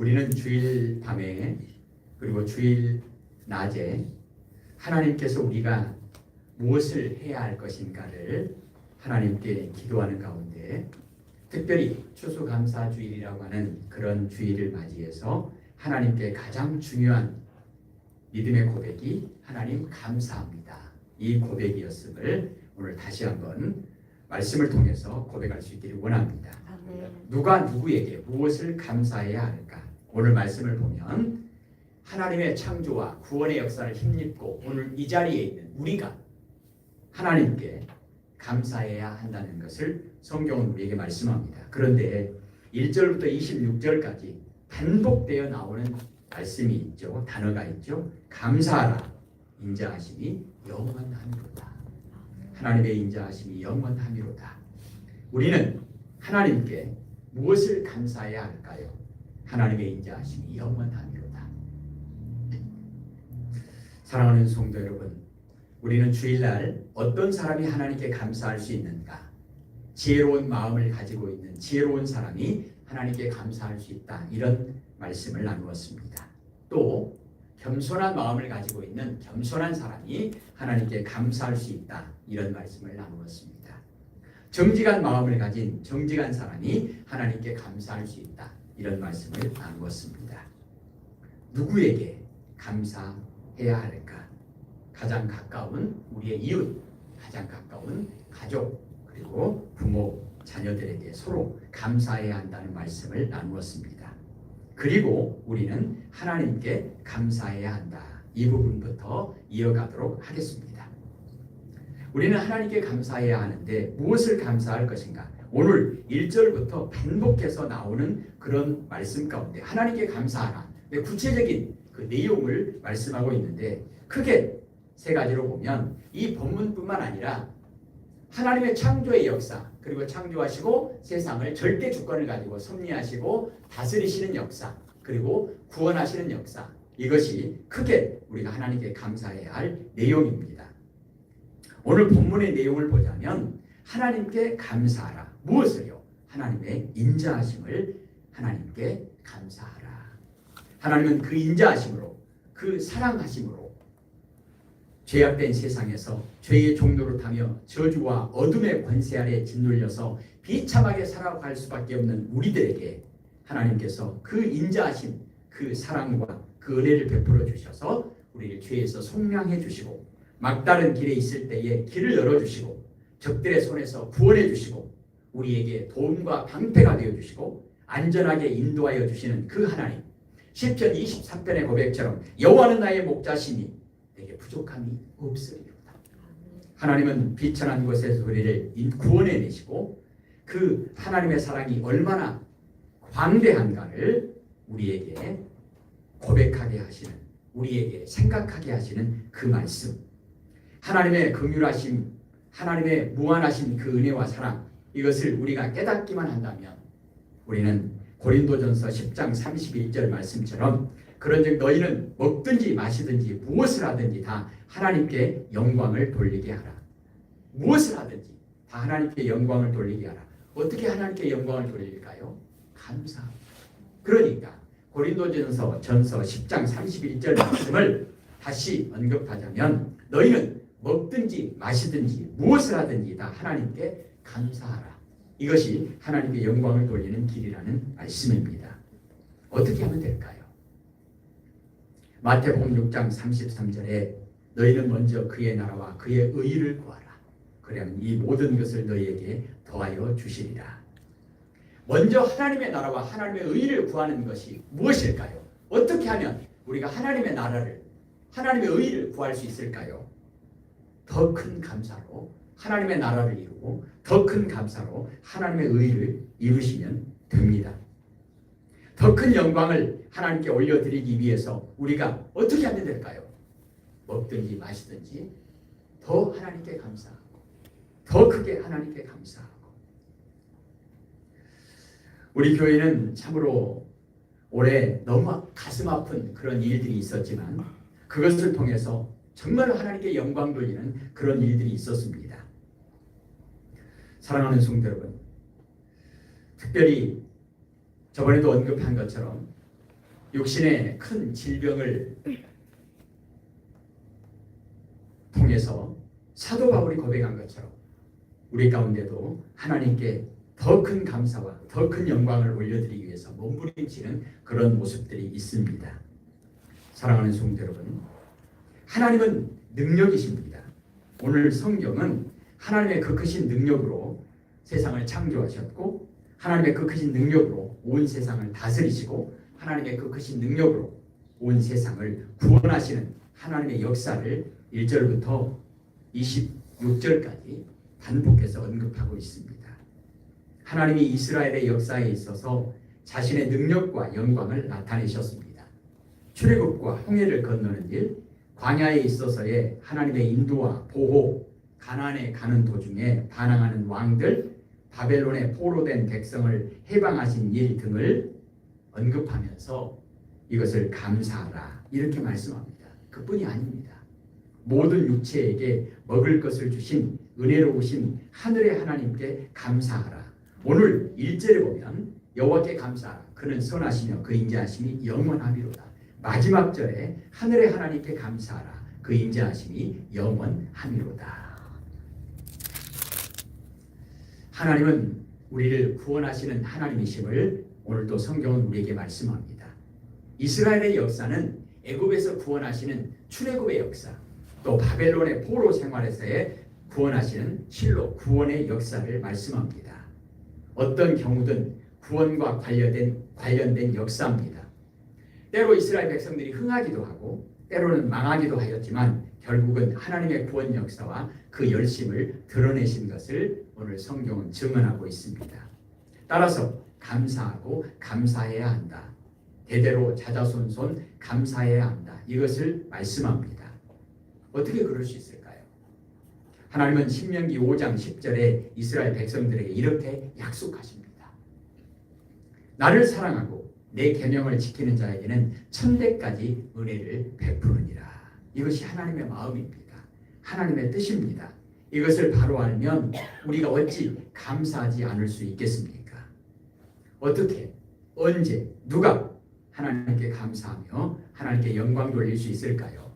우리는 주일 밤에 그리고 주일 낮에 하나님께서 우리가 무엇을 해야 할 것인가를 하나님께 기도하는 가운데 특별히 추수감사주일이라고 하는 그런 주일을 맞이해서 하나님께 가장 중요한 믿음의 고백이 하나님 감사합니다. 이 고백이었음을 오늘 다시 한번 말씀을 통해서 고백할 수 있기를 원합니다. 누가 누구에게 무엇을 감사해야 할까? 오늘 말씀을 보면 하나님의 창조와 구원의 역사를 힘입고 오늘 이 자리에 있는 우리가 하나님께 감사해야 한다는 것을 성경은 우리에게 말씀합니다. 그런데 1절부터 26절까지 반복되어 나오는 말씀이 있죠. 단어가 있죠. 감사하라. 인자하심이 영원하미로다. 하나님의 인자하심이 영원하미로다. 우리는 하나님께 무엇을 감사해야 할까요? 하나님의 인자하심이 영원하미로다. 사랑하는 성도 여러분, 우리는 주일날 어떤 사람이 하나님께 감사할 수 있는가? 지혜로운 마음을 가지고 있는 지혜로운 사람이 하나님께 감사할 수 있다. 이런 말씀을 나누었습니다. 또 겸손한 마음을 가지고 있는 겸손한 사람이 하나님께 감사할 수 있다. 이런 말씀을 나누었습니다. 정직한 마음을 가진 정직한 사람이 하나님께 감사할 수 있다. 이런 말씀을 나누었습니다. 누구에게 감사해야 할까? 가장 가까운 우리의 이웃, 가장 가까운 가족, 그리고 부모, 자녀들에게 서로 감사해야 한다는 말씀을 나누었습니다. 그리고 우리는 하나님께 감사해야 한다. 이 부분부터 이어가도록 하겠습니다. 우리는 하나님께 감사해야 하는데 무엇을 감사할 것인가? 오늘 1절부터 반복해서 나오는 그런 말씀 가운데 하나님께 감사하라. 네, 구체적인 그 내용을 말씀하고 있는데 크게 세 가지로 보면 이 본문뿐만 아니라 하나님의 창조의 역사 그리고 창조하시고 세상을 절대 주권을 가지고 섭리하시고 다스리시는 역사 그리고 구원하시는 역사 이것이 크게 우리가 하나님께 감사해야 할 내용입니다. 오늘 본문의 내용을 보자면 하나님께 감사하라 무엇을요? 하나님의 인자하심을 하나님께 감사하라. 하나님은 그 인자하심으로 그 사랑하심으로 죄악된 세상에서 죄의 종로를 타며 저주와 어둠의 권세 아래 짓눌려서 비참하게 살아갈 수밖에 없는 우리들에게 하나님께서 그 인자하심, 그 사랑과 그 은혜를 베풀어 주셔서 우리를 죄에서 속량해 주시고 막다른 길에 있을 때에 길을 열어 주시고 적들의 손에서 구원해 주시고 우리에게 도움과 방패가 되어 주시고 안전하게 인도하여 주시는 그 하나님. 시편 23편의 고백처럼 여호와는 나의 목자시니 내게 부족함이 없으리로다. 하나님은 비천한 곳에서 우리를 구원해 내시고 그 하나님의 사랑이 얼마나 광대한가를 우리에게 고백하게 하시는 우리에게 생각하게 하시는 그 말씀. 하나님의 긍휼하심, 하나님의 무한하신 그 은혜와 사랑 이것을 우리가 깨닫기만 한다면 우리는 고린도전서 10장 31절 말씀처럼 그런즉 너희는 먹든지 마시든지 무엇을 하든지 다 하나님께 영광을 돌리게 하라. 무엇을 하든지 다 하나님께 영광을 돌리게 하라. 어떻게 하나님께 영광을 돌릴까요? 감사. 그러니까 고린도전서 전서 10장 31절 말씀을 다시 언급하자면 너희는 먹든지 마시든지 무엇을 하든지 다 하나님께 감사하라. 이것이 하나님께 영광을 돌리는 길이라는 말씀입니다. 어떻게 하면 될까요? 마태복음 6장 33절에 너희는 먼저 그의 나라와 그의 의를 구하라. 그러면 이 모든 것을 너희에게 더하여 주시리라. 먼저 하나님의 나라와 하나님의 의를 구하는 것이 무엇일까요? 어떻게 하면 우리가 하나님의 나라를 하나님의 의를 구할 수 있을까요? 더 큰 감사로 하나님의 나라를 이루고 더 큰 감사로 하나님의 의를 이루시면 됩니다. 더 큰 영광을 하나님께 올려드리기 위해서 우리가 어떻게 하면 될까요? 먹든지 마시든지 더 하나님께 감사하고 더 크게 하나님께 감사하고 우리 교회는 참으로 올해 너무 가슴 아픈 그런 일들이 있었지만 그것을 통해서 정말 하나님께 영광 돌리는 그런 일들이 있었습니다. 사랑하는 성도 여러분, 특별히 저번에도 언급한 것처럼 육신의 큰 질병을 통해서 사도 바울이 고백한 것처럼 우리 가운데도 하나님께 더 큰 감사와 더 큰 영광을 올려드리기 위해서 몸부림치는 그런 모습들이 있습니다. 사랑하는 성도 여러분, 하나님은 능력이십니다. 오늘 성경은 하나님의 그 크신 능력으로 세상을 창조하셨고 하나님의 그 크신 능력으로 온 세상을 다스리시고 하나님의 그 크신 능력으로 온 세상을 구원하시는 하나님의 역사를 1절부터 26절까지 반복해서 언급하고 있습니다. 하나님이 이스라엘의 역사에 있어서 자신의 능력과 영광을 나타내셨습니다. 출애굽과 홍해를 건너는 일, 광야에 있어서의 하나님의 인도와 보호, 가나안에 가는 도중에 반항하는 왕들, 바벨론에 포로된 백성을 해방하신 일 등을 언급하면서 이것을 감사하라 이렇게 말씀합니다. 그뿐이 아닙니다. 모든 육체에게 먹을 것을 주신 은혜로우신 하늘의 하나님께 감사하라. 오늘 1절에 보면 여호와께 감사하라. 그는 선하시며 그 인자하심이 영원하미로다. 마지막 절에 하늘의 하나님께 감사하라. 그 인자하심이 영원하미로다. 하나님은 우리를 구원하시는 하나님이심을 오늘도 성경은 우리에게 말씀합니다. 이스라엘의 역사는 애굽에서 구원하시는 출애굽의 역사, 또 바벨론의 포로 생활에서의 구원하시는 실로 구원의 역사를 말씀합니다. 어떤 경우든 구원과 관련된 관련된 역사입니다. 때로 이스라엘 백성들이 흥하기도 하고 때로는 망하기도 하였지만 결국은 하나님의 구원 역사와 그 열심을 드러내신 것을 오늘 성경은 증언하고 있습니다. 따라서 감사하고 감사해야 한다. 대대로 자자손손 감사해야 한다. 이것을 말씀합니다. 어떻게 그럴 수 있을까요? 하나님은 신명기 5장 10절에 이스라엘 백성들에게 이렇게 약속하십니다. 나를 사랑하고 내 계명을 지키는 자에게는 천대까지 은혜를 베푸느니라. 이것이 하나님의 마음입니다. 하나님의 뜻입니다. 이것을 바로 알면 우리가 어찌 감사하지 않을 수 있겠습니까? 어떻게, 언제, 누가 하나님께 감사하며 하나님께 영광 돌릴 수 있을까요?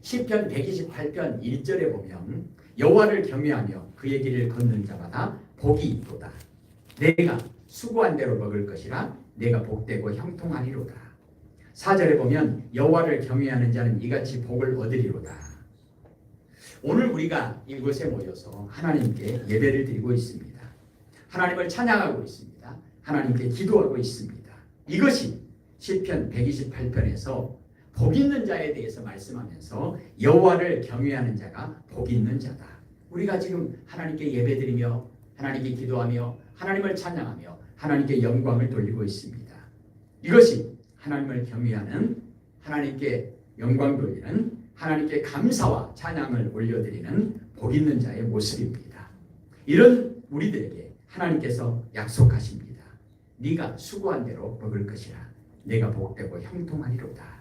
시편 128편 1절에 보면 여호와를 경외하며 그의 길을 걷는 자마다 복이 있도다. 내가 수고한 대로 먹을 것이라 내가 복되고 형통하리로다. 4절에 보면 여호와를 경외하는 자는 이같이 복을 얻으리로다. 오늘 우리가 이곳에 모여서 하나님께 예배를 드리고 있습니다. 하나님을 찬양하고 있습니다. 하나님께 기도하고 있습니다. 이것이 시편 128편에서 복 있는 자에 대해서 말씀하면서 여호와를 경외하는 자가 복 있는 자다. 우리가 지금 하나님께 예배드리며 하나님께 기도하며 하나님을 찬양하며 하나님께 영광을 돌리고 있습니다. 이것이 하나님을 경외하는 하나님께 영광 돌리는 하나님께 감사와 찬양을 올려드리는 복 있는 자의 모습입니다. 이런 우리들에게 하나님께서 약속하십니다. 네가 수고한 대로 먹을 것이라 내가 복되고 형통하리로다.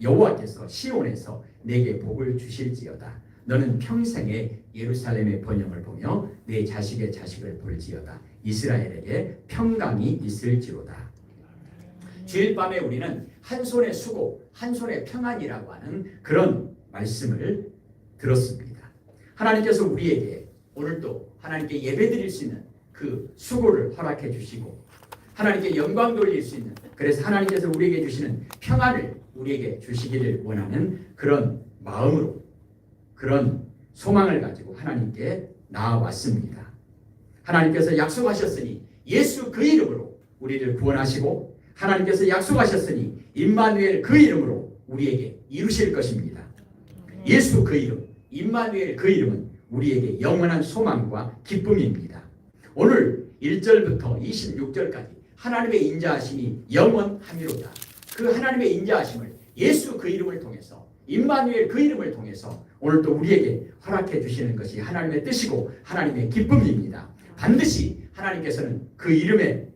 여호와께서 시온에서 내게 복을 주실지어다. 너는 평생에 예루살렘의 번영을 보며 내 자식의 자식을 볼지어다. 이스라엘에게 평강이 있을지로다. 주일 밤에 우리는 한 손의 수고, 한 손의 평안이라고 하는 그런 말씀을 들었습니다. 하나님께서 우리에게 오늘도 하나님께 예배드릴 수 있는 그 수고를 허락해 주시고 하나님께 영광 돌릴 수 있는 그래서 하나님께서 우리에게 주시는 평안을 우리에게 주시기를 원하는 그런 마음으로 그런 소망을 가지고 하나님께 나아왔습니다. 하나님께서 약속하셨으니 예수 그 이름으로 우리를 구원하시고 하나님께서 약속하셨으니 임마누엘 그 이름으로 우리에게 이루실 것입니다. 예수 그 이름, 임마누엘 그 이름은 우리에게 영원한 소망과 기쁨입니다. 오늘 1절부터 26절까지 하나님의 인자하심이 영원함이로다. 그 하나님의 인자하심을 예수 그 이름을 통해서 임마누엘 그 이름을 통해서 오늘 또 우리에게 허락해 주시는 것이 하나님의 뜻이고 하나님의 기쁨입니다. 반드시 하나님께서는 그 이름에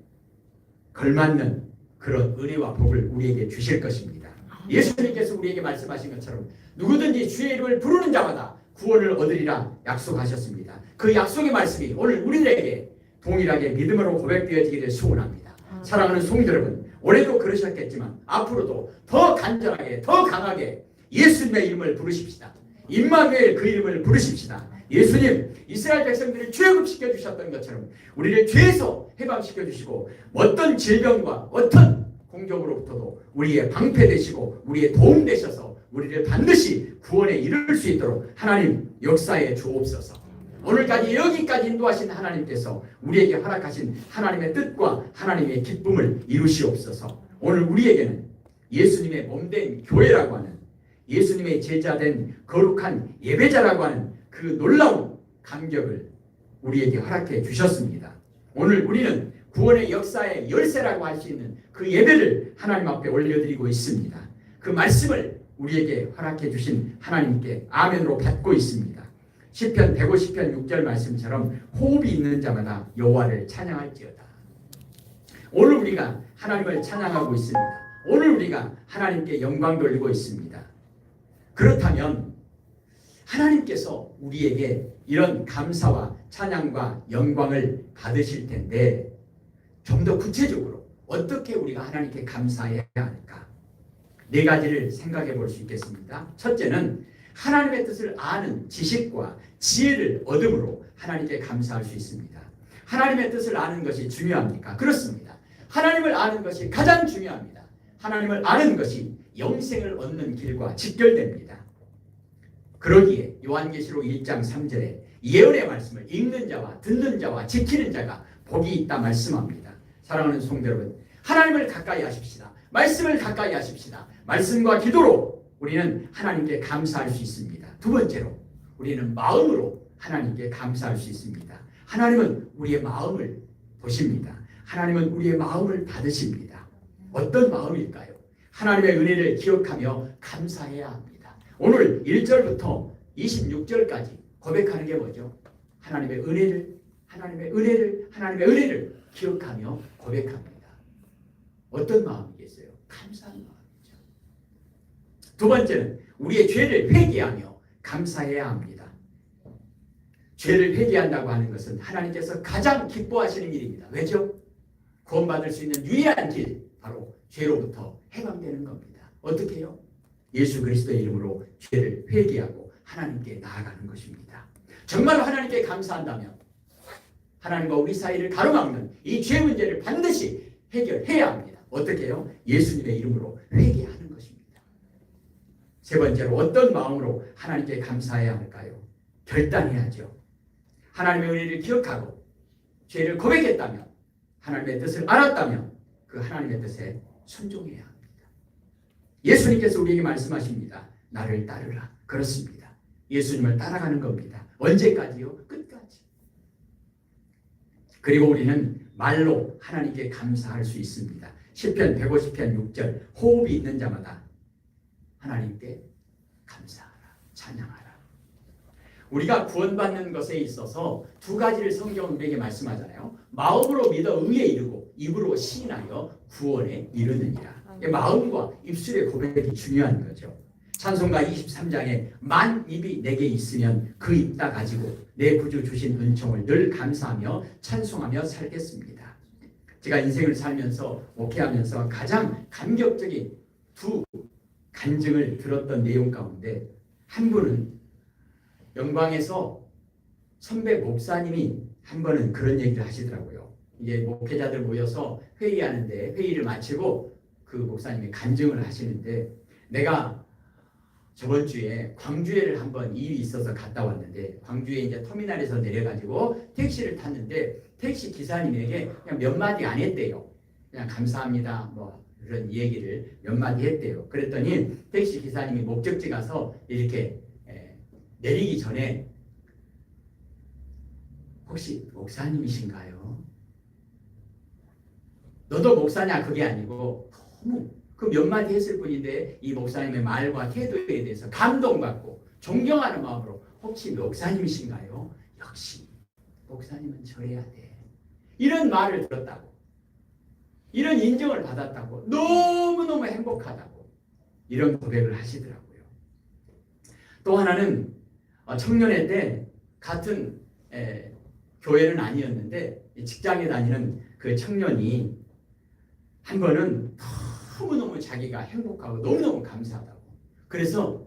걸맞는 그런 은혜와 복을 우리에게 주실 것입니다. 예수님께서 우리에게 말씀하신 것처럼 누구든지 주의 이름을 부르는 자마다 구원을 얻으리라 약속하셨습니다. 그 약속의 말씀이 오늘 우리들에게 동일하게 믿음으로 고백되어지기를 소원합니다. 사랑하는 성도 여러분, 올해도 그러셨겠지만 앞으로도 더 간절하게 더 강하게 예수님의 이름을 부르십시다. 임마누엘 그 이름을 부르십시다. 예수님 이스라엘 백성들을 출애굽시켜 주셨던 것처럼 우리를 죄에서 해방시켜 주시고 어떤 질병과 어떤 공격으로부터도 우리의 방패 되시고 우리의 도움 되셔서 우리를 반드시 구원에 이를 수 있도록 하나님 역사에 주옵소서. 오늘까지 여기까지 인도하신 하나님께서 우리에게 허락하신 하나님의 뜻과 하나님의 기쁨을 이루시옵소서. 오늘 우리에게는 예수님의 몸된 교회라고 하는 예수님의 제자된 거룩한 예배자라고 하는 그 놀라운 감격을 우리에게 허락해 주셨습니다. 오늘 우리는 구원의 역사의 열쇠라고 할 수 있는 그 예배를 하나님 앞에 올려드리고 있습니다. 그 말씀을 우리에게 허락해 주신 하나님께 아멘으로 받고 있습니다. 시편 150편 6절 말씀처럼 호흡이 있는 자마다 여호와를 찬양할지어다. 오늘 우리가 하나님을 찬양하고 있습니다. 오늘 우리가 하나님께 영광 돌리고 있습니다. 그렇다면 하나님께서 우리에게 이런 감사와 찬양과 영광을 받으실 텐데 좀 더 구체적으로 어떻게 우리가 하나님께 감사해야 할까? 네 가지를 생각해 볼 수 있겠습니다. 첫째는 하나님의 뜻을 아는 지식과 지혜를 얻음으로 하나님께 감사할 수 있습니다. 하나님의 뜻을 아는 것이 중요합니까? 그렇습니다. 하나님을 아는 것이 가장 중요합니다. 하나님을 아는 것이 영생을 얻는 길과 직결됩니다. 그러기에 요한계시록 1장 3절에 예언의 말씀을 읽는 자와 듣는 자와 지키는 자가 복이 있다 말씀합니다. 사랑하는 성도 여러분, 하나님을 가까이 하십시다. 말씀을 가까이 하십시다. 말씀과 기도로 우리는 하나님께 감사할 수 있습니다. 두 번째로 우리는 마음으로 하나님께 감사할 수 있습니다. 하나님은 우리의 마음을 보십니다. 하나님은 우리의 마음을 받으십니다. 어떤 마음일까요? 하나님의 은혜를 기억하며 감사해야 합니다. 오늘 1절부터 26절까지 고백하는 게 뭐죠? 하나님의 은혜를 하나님의 은혜를 하나님의 은혜를 기억하며 고백합니다. 어떤 마음이겠어요? 감사한 마음이죠. 두 번째는 우리의 죄를 회개하며 감사해야 합니다. 죄를 회개한다고 하는 것은 하나님께서 가장 기뻐하시는 일입니다. 왜죠? 구원받을 수 있는 유일한 길 바로 죄로부터 해방되는 겁니다. 어떻게요? 예수 그리스도의 이름으로 죄를 회개하고 하나님께 나아가는 것입니다. 정말 하나님께 감사한다면 하나님과 우리 사이를 가로막는 이 죄 문제를 반드시 해결해야 합니다. 어떻게요? 예수님의 이름으로 회개하는 것입니다. 세 번째로 어떤 마음으로 하나님께 감사해야 할까요? 결단해야죠. 하나님의 은혜를 기억하고 죄를 고백했다면 하나님의 뜻을 알았다면 그 하나님의 뜻에 순종해야 합니다. 예수님께서 우리에게 말씀하십니다. 나를 따르라. 그렇습니다. 예수님을 따라가는 겁니다. 언제까지요? 끝까지. 그리고 우리는 말로 하나님께 감사할 수 있습니다. 10편 150편 6절 호흡이 있는 자마다 하나님께 감사하라. 찬양하라. 우리가 구원받는 것에 있어서 두 가지를 성경은 우리에게 말씀하잖아요. 마음으로 믿어 의에 이르고 입으로 시인하여 구원에 이르느니라. 마음과 입술의 고백이 중요한 거죠. 찬송가 23장에 만 입이 내게 있으면 그 입 다 가지고 내 구주 주신 은총을 늘 감사하며 찬송하며 살겠습니다. 제가 인생을 살면서 목회하면서 가장 감격적인 두 간증을 들었던 내용 가운데 한 분은 영광에서 선배 목사님이 한 번은 그런 얘기를 하시더라고요. 이게 목회자들 모여서 회의하는데 회의를 마치고 그 목사님이 간증을 하시는데 내가 저번 주에 광주에를 한번 일이 있어서 갔다 왔는데 광주에 이제 터미널에서 내려가지고 택시를 탔는데 택시 기사님에게 그냥 몇 마디 안 했대요. 그냥 감사합니다. 뭐 그런 얘기를 몇 마디 했대요. 그랬더니 택시 기사님이 목적지 가서 이렇게 에, 내리기 전에 혹시 목사님이신가요? 너도 목사냐 그게 아니고 너무 그 몇 마디 했을 뿐인데 이 목사님의 말과 태도에 대해서 감동받고 존경하는 마음으로 혹시 목사님이신가요? 역시 목사님은 저래야 돼. 이런 말을 들었다고. 이런 인정을 받았다고. 너무너무 행복하다고. 이런 고백을 하시더라고요. 또 하나는 어, 청년회 때 같은 에, 교회는 아니었는데 직장에 다니는 그 청년이 한 번은 너무너무 자기가 행복하고 너무너무 감사하다고. 그래서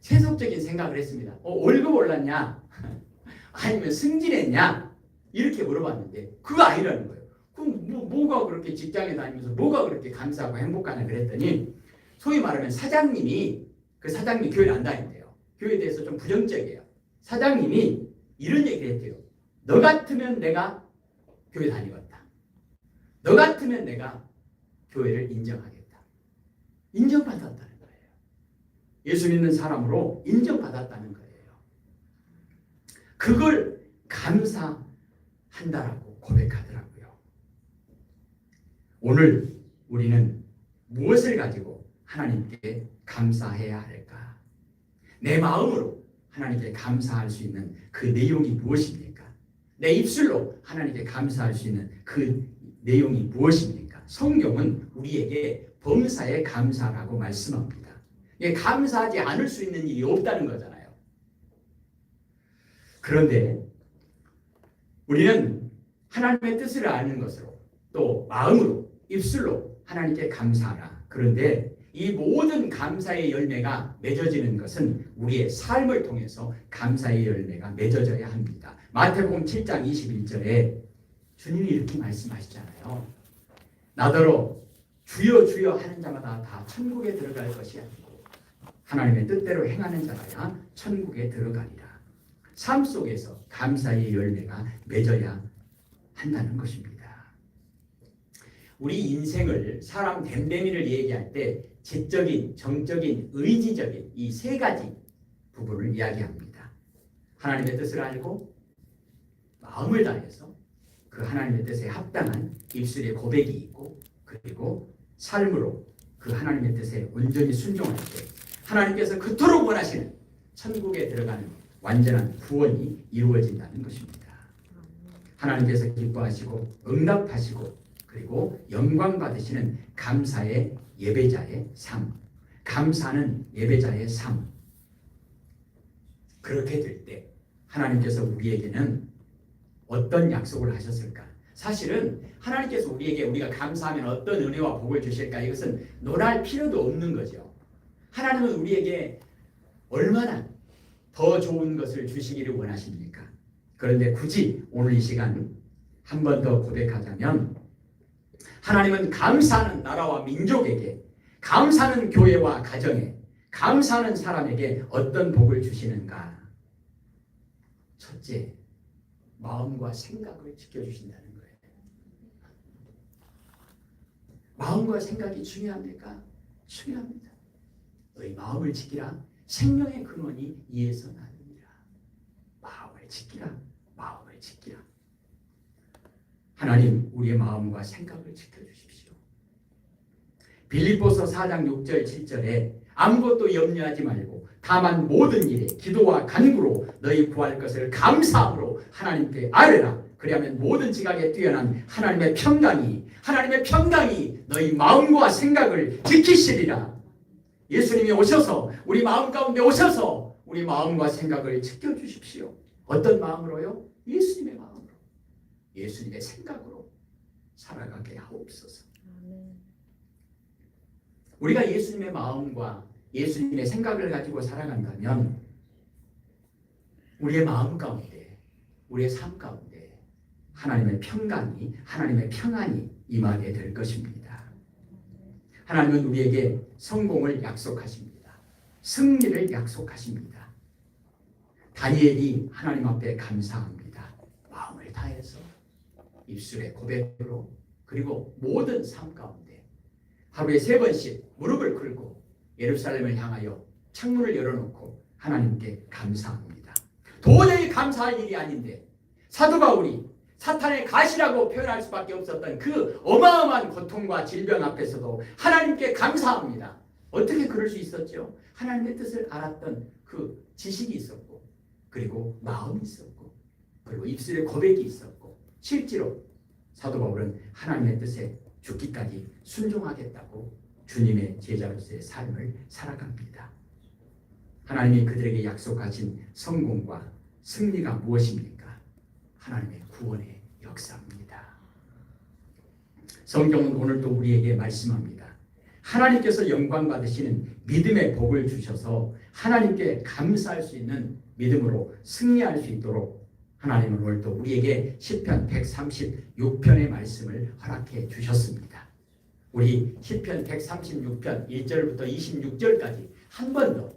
세속적인 생각을 했습니다. 어, 월급 올랐냐? 아니면 승진했냐? 이렇게 물어봤는데 그거 아니라는 거예요. 그럼 뭐, 뭐가 그렇게 직장에 다니면서 뭐가 그렇게 감사하고 행복하냐 그랬더니 소위 말하면 사장님이 그 사장님 교회를 안 다닌대요. 교회에 대해서 좀 부정적이에요. 사장님이 이런 얘기를 했대요. 너 같으면 내가 교회 다니겠다. 너 같으면 내가 교회를 인정하겠다. 인정받았다는 거예요. 예수 믿는 사람으로 인정받았다는 거예요. 그걸 감사한다라고 고백하더라고요. 오늘 우리는 무엇을 가지고 하나님께 감사해야 할까? 내 마음으로 하나님께 감사할 수 있는 그 내용이 무엇입니까? 내 입술로 하나님께 감사할 수 있는 그 내용이 무엇입니까? 성경은 우리에게 범사에 감사라고 말씀합니다. 감사하지 않을 수 있는 일이 없다는 거잖아요. 그런데 우리는 하나님의 뜻을 아는 것으로 또 마음으로 입술로 하나님께 감사하라. 그런데 이 모든 감사의 열매가 맺어지는 것은 우리의 삶을 통해서 감사의 열매가 맺어져야 합니다. 마태복음 7장 21절에 주님이 이렇게 말씀하시잖아요. 나더러 주여 주여 하는 자마다 다 천국에 들어갈 것이 아니고 하나님의 뜻대로 행하는 자라야 천국에 들어가리라. 삶 속에서 감사의 열매가 맺어야 한다는 것입니다. 우리 인생을 사람 댐댐이를 얘기할 때 지적인, 정적인, 의지적인 이 세 가지 부분을 이야기합니다. 하나님의 뜻을 알고 마음을 다해서 그 하나님의 뜻에 합당한 입술의 고백이 있고 그리고 삶으로 그 하나님의 뜻에 온전히 순종할 때 하나님께서 그토록 원하시는 천국에 들어가는 완전한 구원이 이루어진다는 것입니다. 하나님께서 기뻐하시고 응답하시고 그리고 영광 받으시는 감사의 예배자의 삶, 감사는 예배자의 삶. 그렇게 될 때 하나님께서 우리에게는 어떤 약속을 하셨을까? 사실은 하나님께서 우리에게 우리가 감사하면 어떤 은혜와 복을 주실까? 이것은 논할 필요도 없는 거죠. 하나님은 우리에게 얼마나 더 좋은 것을 주시기를 원하십니까? 그런데 굳이 오늘 이 시간 한 번 더 고백하자면 하나님은 감사하는 나라와 민족에게 감사하는 교회와 가정에 감사하는 사람에게 어떤 복을 주시는가? 첫째, 마음과 생각을 지켜주신다는 거예요. 마음과 생각이 중요합니까? 중요합니다. 너희 마음을 지키라. 생명의 근원이 이에서 나느니라. 마음을 지키라. 마음을 지키라. 하나님 우리의 마음과 생각을 지켜주십시오. 빌립보서 4장 6절 7절에 아무것도 염려하지 말고 다만 모든 일에 기도와 간구로 너희 구할 것을 감사함으로 하나님께 아뢰라. 그리하면 모든 지각에 뛰어난 하나님의 평강이 하나님의 평강이 너희 마음과 생각을 지키시리라. 예수님이 오셔서 우리 마음 가운데 오셔서 우리 마음과 생각을 지켜 주십시오. 어떤 마음으로요? 예수님의 마음으로. 예수님의 생각으로 살아가게 하옵소서. 우리가 예수님의 마음과 예수님의 생각을 가지고 살아간다면 우리의 마음 가운데, 우리의 삶 가운데 하나님의 평강이, 하나님의 평안이 임하게 될 것입니다. 하나님은 우리에게 성공을 약속하십니다. 승리를 약속하십니다. 다니엘이 하나님 앞에 감사합니다. 마음을 다해서 입술의 고백으로 그리고 모든 삶 가운데 하루에 세 번씩 무릎을 꿇고 예루살렘을 향하여 창문을 열어놓고 하나님께 감사합니다. 도저히 감사할 일이 아닌데 사도 바울이 사탄의 가시라고 표현할 수밖에 없었던 그 어마어마한 고통과 질병 앞에서도 하나님께 감사합니다. 어떻게 그럴 수 있었죠? 하나님의 뜻을 알았던 그 지식이 있었고 그리고 마음이 있었고 그리고 입술에 고백이 있었고 실제로 사도 바울은 하나님의 뜻에 죽기까지 순종하겠다고 주님의 제자로서의 삶을 살아갑니다. 하나님이 그들에게 약속하신 성공과 승리가 무엇입니까? 하나님의 구원의 역사입니다. 성경은 오늘도 우리에게 말씀합니다. 하나님께서 영광 받으시는 믿음의 복을 주셔서 하나님께 감사할 수 있는 믿음으로 승리할 수 있도록 하나님은 오늘도 우리에게 시편 136편의 말씀을 허락해 주셨습니다. 우리 시편 136편 1절부터 26절까지 한 번 더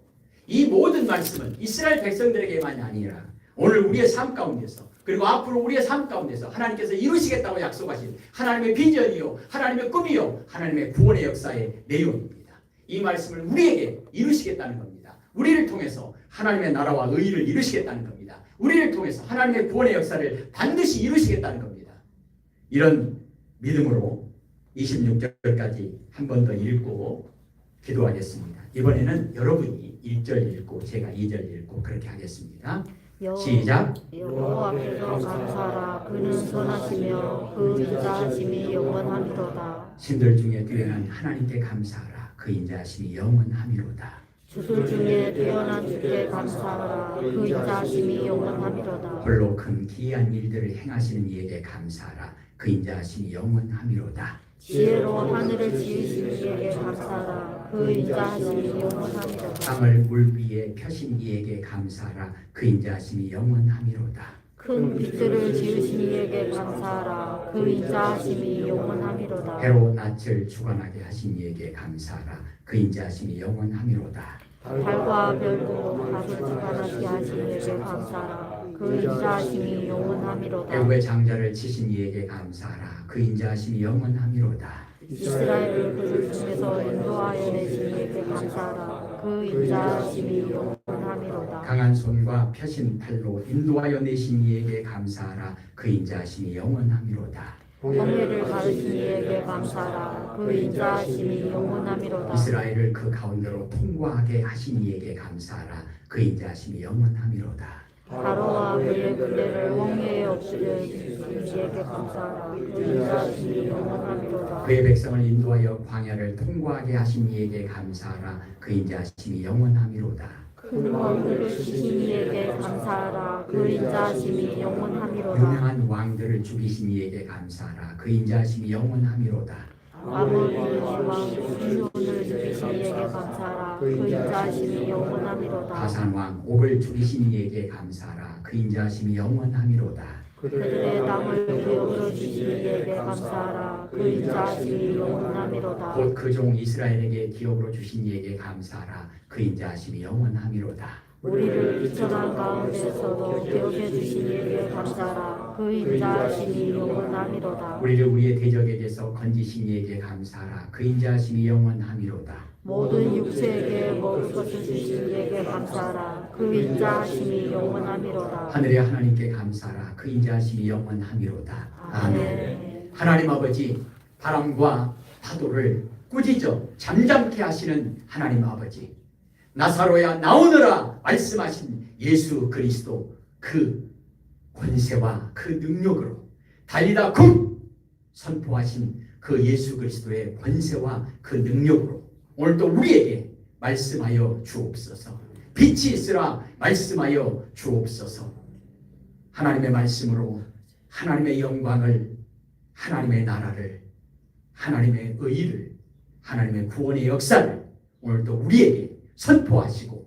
이 모든 말씀은 이스라엘 백성들에게만이 아니라 오늘 우리의 삶 가운데서 그리고 앞으로 우리의 삶 가운데서 하나님께서 이루시겠다고 약속하신 하나님의 비전이요 하나님의 꿈이요 하나님의 구원의 역사의 내용입니다. 이 말씀을 우리에게 이루시겠다는 겁니다. 우리를 통해서 하나님의 나라와 의를 이루시겠다는 겁니다. 우리를 통해서 하나님의 구원의 역사를 반드시 이루시겠다는 겁니다. 이런 믿음으로 26절까지 한 번 더 읽고 기도하겠습니다. 이번에는 여러분이 1절 읽고 제가 2절 읽고 그렇게 하겠습니다. 시작. 여호와께서 감사라 그는 선하시며 그 인자하심이 영원함이로다 신들 중에 뛰어난 하나님께 감사하라. 그 인자하심이 영원함이로다. 주들 중에 뛰어난 주께 감사하라 그 인자하심이 영원함이로다 홀로 큰 기이한 일들을 행하시는 이에게 감사하라. 그 인자하심이 영원함이로다. 지혜로 하늘을 지으신 이에게 감사하라 그 인자하심이 영원함이로다 땅을 물 위에 펴신 이에게 감사하라. 그 인자하심이 영원함이로다. 큰 빛들을 지으신 이에게 감사하라 그 인자하심이 영원함이로다 해로 낯을 주관하게 하신 이에게 감사하라. 그 인자하심이 영원함이로다. 달과 별도 답을 주관하게 하신 이에게 감사하라 그 인자하심이 영원함이로다 애국의 장자를 치신 이에게 감사하라. 그 인자하심이 영원함이로다. 이스라엘을 그들 중에서 인도하여 내신 이에게 감사하라 그 인자하심이 영원함이로다 강한 손과 펴신 팔로 인도하여 내신 이에게 감사하라. 그 인자하심이 영원함이로다. 홍해를 가르신 이에게 감사하라 그 인자하심이 영원함이로다 이스라엘을 그 가운데로 통과하게 하신 이에게 감사하라. 그 인자하심이 영원함이로다. 바로와 그의 군대를 홍해에 주신 이에게 감사하라 그 인자하심이 영원함이로다 그의 백성을 인도하여 광야를 통과하게 하신 이에게 감사하라. 그 인자하심이 영원함이로다. 큰 왕들을 주신 이에게 감사하라 그 인자하심이 영원함이로다 유명한 왕들을 죽이신 이에게 감사하라. 그 인자하심이 영원함이로다. 아모리의 왕 시온을 죽이신 이에게 감사하라 그 인자하심이 영원함이로다 가산 왕 옥을 죽이신 이에게 감사하라. 그 인자하심이 영원함이로다. 그들의 땅을 기업으로 주신 이에게 감사하라 그 인자하심이 영원함이로다 곧 그 종 이스라엘에게 기업으로 주신 이에게 감사하라. 그 인자하심이 영원함이로다. 우리를 비천한 가운데서도 기업해 주신 이에게 감사하라 그 인자하심이 영원함이로다 우리를 우리의 대적에게서 건지신 이에게 감사하라. 그 인자하심이 영원함이로다. 모든 육체에게 먹을 것을 주신 이에게 감사하라 그 인자하심이 영원함이로다 하늘의 하나님께 감사하라. 그 인자하심이 영원함이로다. 아멘. 아멘 하나님 아버지 바람과 파도를 꾸짖어 잠잠케 하시는 하나님 아버지 나사로야 나오너라 말씀하신 예수 그리스도 그 권세와 그 능력으로 달리다 쿵 선포하신 그 예수 그리스도의 권세와 그 능력으로 오늘도 우리에게 말씀하여 주옵소서. 빛이 있으라 말씀하여 주옵소서. 하나님의 말씀으로 하나님의 영광을 하나님의 나라를 하나님의 의를 하나님의 구원의 역사를 오늘도 우리에게 선포하시고